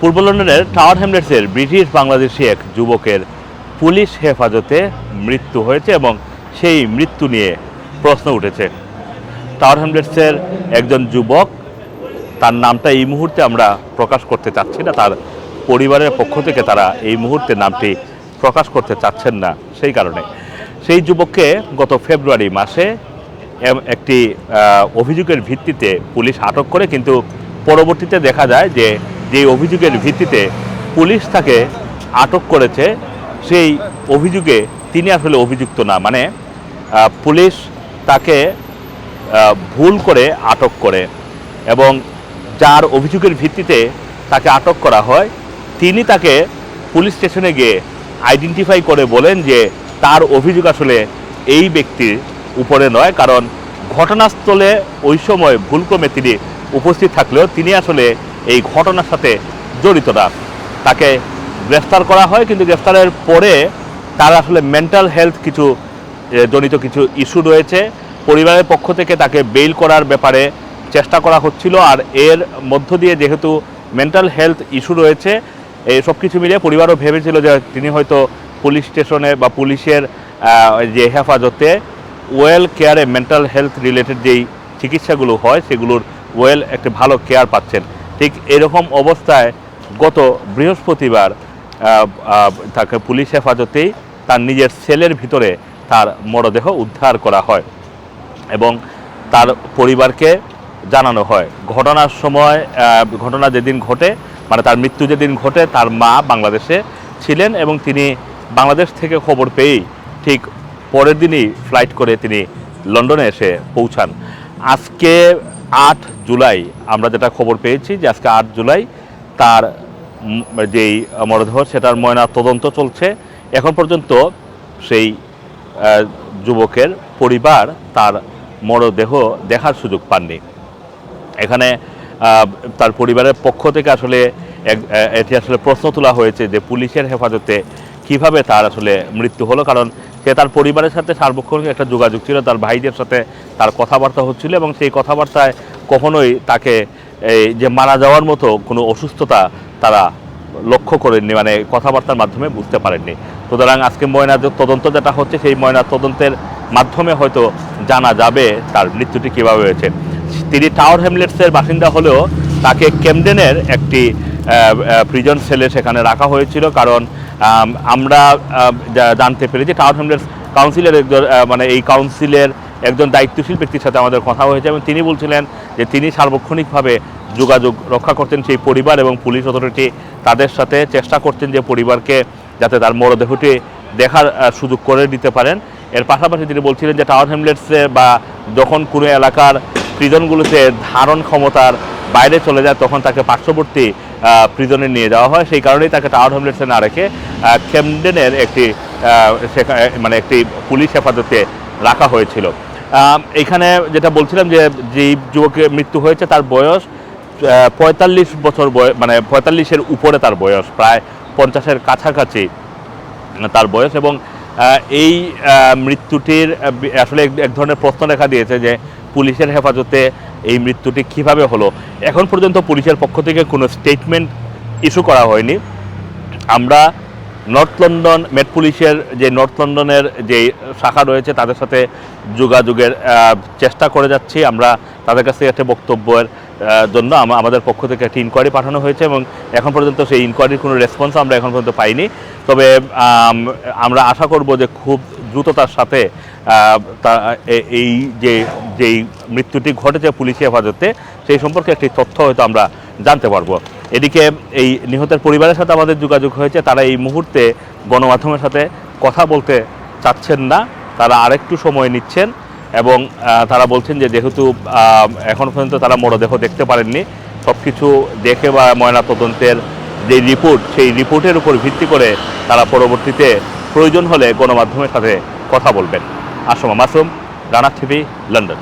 পূর্ব লন্ডনের tower হ্যামলেটসের British Bangladeshi এক যুবকের পুলিশ হেফাজতে মৃত্যু হয়েছে এবং সেই মৃত্যু নিয়ে প্রশ্ন উঠেছে। টাওয়ার হ্যামলেটসের একজন যুবক, তার নামটা এই মুহূর্তে আমরা প্রকাশ করতে চাচ্ছি না, তার পরিবারের পক্ষ থেকে তারা এই মুহূর্তে নামটি প্রকাশ করতে চাচ্ছেন না সেই কারণে। সেই যুবককে গত ফেব্রুয়ারি মাসে একটি অভিযোগের ভিত্তিতে পুলিশ আটক করে, কিন্তু পরবর্তীতে দেখা যায় যে যে অভিযোগের ভিত্তিতে পুলিশ তাকে আটক করেছে, সেই অভিযোগে তিনি আসলে অভিযুক্ত না। মানে পুলিশ তাকে ভুল করে আটক করে এবং যার অভিযোগের ভিত্তিতে তাকে আটক করা হয়, তিনি তাকে পুলিশ স্টেশনে গিয়ে আইডেন্টিফাই করে বলেন যে তার অভিযোগ আসলে এই ব্যক্তির উপরে নয়। কারণ ঘটনাস্থলে ওই সময় ভুলক্রমে তিনি উপস্থিত থাকলেও তিনি আসলে এই ঘটনার সাথে জড়িতরা। তাকে গ্রেফতার করা হয়, কিন্তু গ্রেফতারের পরে তার আসলে মেন্টাল হেলথ কিছু জনিত কিছু ইস্যু রয়েছে। পরিবারের পক্ষ থেকে তাকে বেইল করার ব্যাপারে চেষ্টা করা হচ্ছিল, আর এর মধ্য দিয়ে যেহেতু মেন্টাল হেলথ ইস্যু রয়েছে, এই সব কিছু মিলিয়ে পরিবারও ভেবেছিল যে তিনি হয়তো পুলিশ স্টেশনে বা পুলিশের যে হেফাজতে ওয়েল কেয়ারে মেন্টাল হেলথ রিলেটেড যেই চিকিৎসাগুলো হয়, সেগুলোর ওয়েল একটা ভালো কেয়ার পাচ্ছেন। ঠিক এরকম অবস্থায় গত বৃহস্পতিবার তাকে পুলিশ হেফাজতেই তার নিজের সেলের ভিতরে তার মরদেহ উদ্ধার করা হয় এবং তার পরিবারকে জানানো হয়। ঘটনার সময় ঘটনা যেদিন ঘটে মানে তার মৃত্যু যেদিন ঘটে, তার মা বাংলাদেশে ছিলেন এবং তিনি বাংলাদেশ থেকে খবর পেয়েই ঠিক পরের দিনই ফ্লাইট করে তিনি লন্ডনে এসে পৌঁছান। আজকে আট জুলাই, আমরা যেটা খবর পেয়েছি যে আজকে আট জুলাই তার যেই মরদেহ, সেটার ময়না তদন্ত চলছে। এখন পর্যন্ত সেই যুবকের পরিবার তার মরদেহ দেখার সুযোগ পাননি। এখানে তার পরিবারের পক্ষ থেকে আসলে এটি আসলে প্রশ্ন তোলা হয়েছে যে পুলিশের হেফাজতে কীভাবে তার আসলে মৃত্যু হলো, কারণ সে তার পরিবারের সাথে সার্বক্ষণিক একটা যোগাযোগ ছিল, তার ভাইদের সাথে তার কথাবার্তা হচ্ছিল এবং সেই কথাবার্তায় কখনোই তাকে এই যে মারা যাওয়ার মতো কোনো অসুস্থতা তারা লক্ষ্য করেননি মানে কথাবার্তার মাধ্যমে বুঝতে পারেননি। সুতরাং আজকে ময়না তদন্ত যেটা হচ্ছে, সেই ময়না তদন্তের মাধ্যমে হয়তো জানা যাবে তার মৃত্যুটি কীভাবে হয়েছে। তিনি টাওয়ার হ্যামলেটসের বাসিন্দা হলেও তাকে কেমডেনের একটি প্রিজন সেলে সেখানে রাখা হয়েছিল, কারণ আম, আমরা আম, যা- জানতে পেরেছি টাওয়ার হ্যামলেটস কাউন্সিলের একজন মানে এই কাউন্সিলের একজন দায়িত্বশীল ব্যক্তির সাথে আমাদের কথা হয়েছে এবং তিনি বলছিলেন যে তিনি সার্বক্ষণিকভাবে যোগাযোগ রক্ষা করতেন সেই পরিবার এবং পুলিশ অথরিটি তাদের সাথে চেষ্টা করতেন যে পরিবারকে যাতে তার মরদেহটি দেখার সুযোগ করে দিতে পারেন। এর পাশাপাশি তিনি বলছিলেন যে টাওয়ার হ্যামলেটসে বা যখন কোনো এলাকার প্রিজনগুলোতে ধারণ ক্ষমতার বাইরে চলে যায় তখন তাকে পার্শ্ববর্তী প্রিজনে নিয়ে যাওয়া হয়। সেই কারণেই তাকে টাওয়ার হ্যামলেটসে না রেখে আহ, ক্যামডেনের একটি মানে একটি পুলিশ হেফাজতে রাখা হয়েছিল। এখানে যেটা বলছিলাম যে যেই যুবকের মৃত্যু হয়েছে তার বয়স পঁয়তাল্লিশ বছর বয়স মানে পঁয়তাল্লিশের উপরে তার বয়স প্রায় পঞ্চাশের কাছাকাছি তার বয়স এবং এই মৃত্যুটির আসলে এক ধরনের প্রশ্ন দেখা দিয়েছে যে পুলিশের হেফাজতে এই মৃত্যুটি কীভাবে হলো? এখন পর্যন্ত পুলিশের পক্ষ থেকে কোনো স্টেটমেন্ট ইস্যু করা হয়নি। আমরা নর্থ লন্ডন মেট পুলিশের যে নর্থ লন্ডনের যে শাখা রয়েছে, তাদের সাথে যোগাযোগের চেষ্টা করে যাচ্ছি। আমরা তাদের কাছ থেকে একটা বক্তব্যের জন্য আমাদের পক্ষ থেকে একটি ইনকোয়ারি পাঠানো হয়েছে এবং এখন পর্যন্ত সেই ইনকোয়ারির কোনো রেসপন্স আমরা এখন পর্যন্ত পাইনি। তবে আমরা আশা করব যে খুব দ্রুততার সাথে এই যে, যেই মৃত্যুটি ঘটেছে পুলিশি হেফাজতে, সেই সম্পর্কে একটি তথ্য হয়তো আমরা জানতে পারব। এদিকে এই নিহতের পরিবারের সাথে আমাদের যোগাযোগ হয়েছে, তারা এই মুহূর্তে গণমাধ্যমের সাথে কথা বলতে চাচ্ছেন না, তারা আরেকটু সময় নিচ্ছেন। এবং তারা বলছেন যে যেহেতু এখন পর্যন্ত তারা মরদেহ দেখতে পারেননি সব কিছু দেখে বা ময়নাতদন্তের যে রিপোর্ট, সেই রিপোর্টের উপর ভিত্তি করে তারা পরবর্তীতে প্রয়োজন হলে গণমাধ্যমের সাথে কথা বলবেন। Asma Masum Rana TV, London.